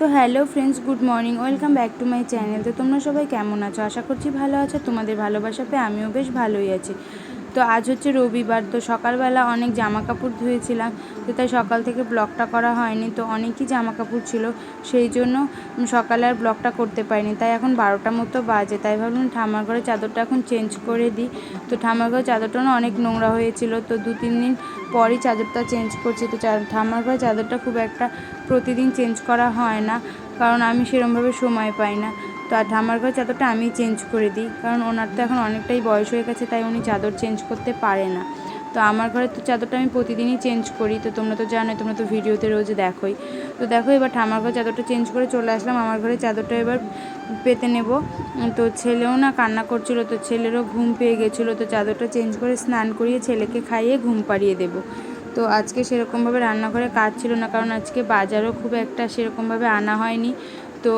তো hello friends, good morning, welcome back to my channel. তো তোমরা সবাই কেমন আছো? আশা করছি ভালো আছো। তোমাদের ভালোবাসা পেয়ে আমিও বেশ ভালোই আছি। তো আজ হচ্ছে রবিবার, তো সকালবেলা অনেক জামা কাপড় ধুয়েছিলাম। তো তাই সকাল থেকে ব্লগটা করা হয়নি। তো অনেকই জামা কাপড় ছিল, সেই জন্য সকালে আর ব্লগটা করতে পারিনি। তাই এখন বারোটা মতো বাজে। তাই ভাবলাম ঠাম্মার ঘরে চাদরটা এখন চেঞ্জ করে দিই। তো ঠাম্মার ঘরে চাদরটা না অনেক নোংরা হয়েছিল। তো দু তিন দিন পরই চাদরটা চেঞ্জ করছি। তো ঠাম্মার ঘরে চাদরটা খুব একটা প্রতিদিন চেঞ্জ করা হয় না, কারণ আমি সেরমভাবে সময় পাই না। তো আর ঠাম্মার ঘরে চাদরটা আমি চেঞ্জ করে দিই, কারণ ওনার তো এখন অনেকটাই বয়স হয়ে গেছে, তাই উনি চাদর চেঞ্জ করতে পারে না। তো আমার ঘরে তো চাদরটা আমি প্রতিদিনই চেঞ্জ করি, তো তোমরা তো জানো তোমরা তো ভিডিওতে রোজ দেখোই। তো দেখো এবার ঠাম্মার ঘরে চাদরটা চেঞ্জ করে চলে আসলাম, আমার ঘরে চাদরটা এবার পেতে নেব। তো ছেলেও না কান্না করছিল, তো ছেলেরও ঘুম পেয়ে গেছিল, তো চাদরটা চেঞ্জ করে স্নান করিয়ে ছেলেকে খাইয়ে ঘুম পাড়িয়ে দেবো। তো আজকে সেরকমভাবে রান্নাঘরে কাজ ছিল না, কারণ আজকে বাজারও খুব একটা সেরকমভাবে আনা হয়নি। তো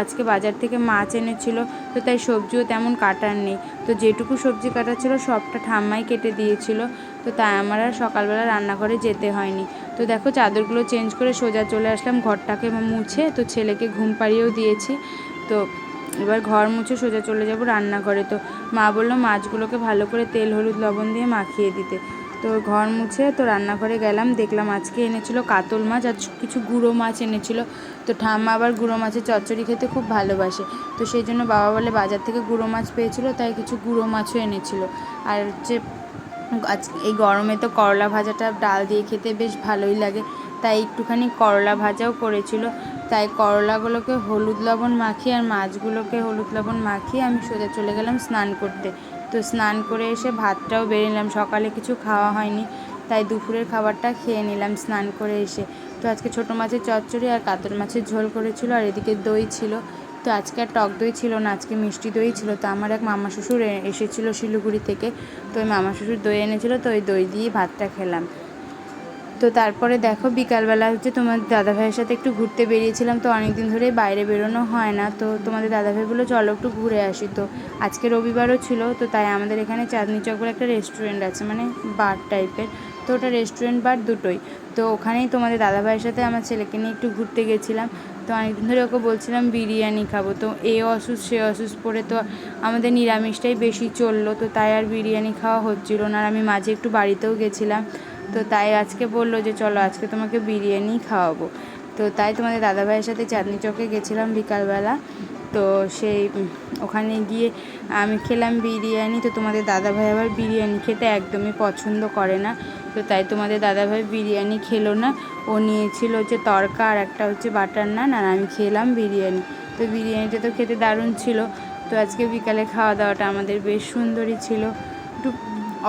আজকে বাজার থেকে মাছ এনেছিল, তো তাই সবজিও তেমন কাটার নেই। তো যেটুকু সবজি কাটার ছিল, সবটা ঠাম্মাই কেটে দিয়েছিল। তো তাই আমার আর সকালবেলা রান্নাঘরে যেতে হয়নি। তো দেখো চাদরগুলো চেঞ্জ করে সোজা চলে আসলাম ঘরটাকে মুছে, তো ছেলেকে ঘুম পাড়িয়েও দিয়েছি। তো এবার ঘর মুছে সোজা চলে যাব রান্নাঘরে। তো মা বলল, মাছগুলোকে ভালো করে তেল, হলুদ, লবণ দিয়ে মাখিয়ে দিতে। তো ঘর মুছে তো রান্নাঘরে গেলাম, দেখলাম আজকে এনেছিল কাতল মাছ আর কিছু গুঁড়ো মাছ এনেছিল। তো ঠাম্মা আবার গুঁড়ো মাছের চচ্চড়ি খেতে খুব ভালোবাসে। তো সেই জন্য বাবা বলে বাজার থেকে গুঁড়ো মাছ পেয়েছিল, তাই কিছু গুঁড়ো মাছও এনেছিল। আর হচ্ছে আজ এই গরমে তো করলা ভাজাটা ডাল দিয়ে খেতে বেশ ভালোই লাগে, তাই একটুখানি করলা ভাজাও করেছিল। তাই করলাগুলোকে হলুদ লবণ মাখিয়ে আর মাছগুলোকে হলুদ লবণ মাখিয়ে আমি সোজা চলে গেলাম স্নান করতে। তো স্নান করে এসে ভাতটাও বেড়ে নিলাম, সকালে কিছু খাওয়া হয়নি, তাই দুপুরের খাবারটা খেয়ে নিলাম স্নান করে এসে। তো আজকে ছোটো মাছের চচ্চড়ি আর কাতল মাছের ঝোল করেছিল আর এদিকে দই ছিল। তো আজকে আর টক দই ছিল না, আজকে মিষ্টি দই ছিল। তো আমার এক মামা শ্বশুর এসেছিল শিলিগুড়ি থেকে, তো ওই মামা শ্বশুর দই এনেছিলো, তো ওই দই দিয়ে ভাতটা খেলাম। তো তারপরে দেখো বিকালবেলা হচ্ছে তোমাদের দাদাভাইয়ের সাথে একটু ঘুরতে বেরিয়েছিলাম, তো অনেক দিন ধরে বাইরে বেরোনো হয় না, তো তোমাদের দাদাভাই বলল, চলো একটু ঘুরে আসি। তো আজকে রবিবারও ছিল, তো তাই আমাদের এখানে চাঁদনি চক বলে একটা রেস্টুরেন্ট আছে মানে বার টাইপের তো ওটা রেস্টুরেন্ট বার দুটোই। তো ওখানেই তোমাদের দাদাভাইয়ের সাথে আমার ছেলেকে নিয়ে একটু ঘুরতে গেছিলাম, তো অনেকদিন ধরে ওকে বলছিলাম, বিরিয়ানি খাব। তো এ অসুস্থ সে অসুস্থ পড়ে তো আমাদের নিরামিষটাই বেশি চলল, তো তাই আর বিরিয়ানি খাওয়া হচ্ছিল না, আর আমি মাঝে একটু বাড়িতেও গেছিলাম। তো তাই আজকে বলল যে, চলো আজকে তোমাকে বিরিয়ানি খাওয়াবো। তো তাই তোমাদের দাদাভাইয়ের সাথে চাঁদনি চকে গেছিলাম বিকালবেলা। তো সেই ওখানে গিয়ে আমি খেলাম বিরিয়ানি। তো তোমাদের দাদাভাই আবার বিরিয়ানি খেতে একদমই পছন্দ করে না। তো তাই তোমাদের দাদাভাই বিরিয়ানি খেলো না। ও নিয়েছিল হচ্ছে তরকা আর একটা হচ্ছে বাটার নান, আর আমি খেলাম বিরিয়ানি। তো বিরিয়ানিটা তো খেতে দারুণ ছিল। তো আজকে বিকালে খাওয়া দাওয়াটা আমাদের বেশ সুন্দরই ছিল। একটু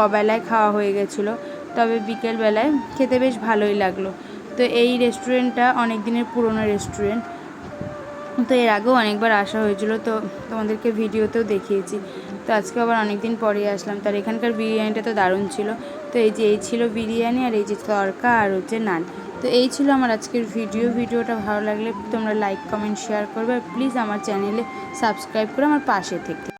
অবেলায় খাওয়া হয়ে গেছিল। তবে বিকেলবেলায় খেতে বেশ ভালোই লাগল। তো এই রেস্টুরেন্টটা অনেক দিনের পুরনো রেস্টুরেন্ট। তো এর আগেও অনেকবার আসা হয়েছিল, তো তোমাদেরকে ভিডিওতেও দেখিয়েছি। তো আজকে আবার অনেক দিন পরে আসলাম। তার এখানকার বিরিয়ানিটা তো দারুণ ছিল। তো এই যে, এই ছিল বিরিয়ানি আর এই যে তরকা আর হচ্ছে নান। তো এই ছিল আমার আজকের ভিডিও। ভিডিওটা ভালো লাগলে তোমরা লাইক, কমেন্ট, শেয়ার করবে। আর প্লিজ আমার চ্যানেলে সাবস্ক্রাইব করে আমার পাশে থেকে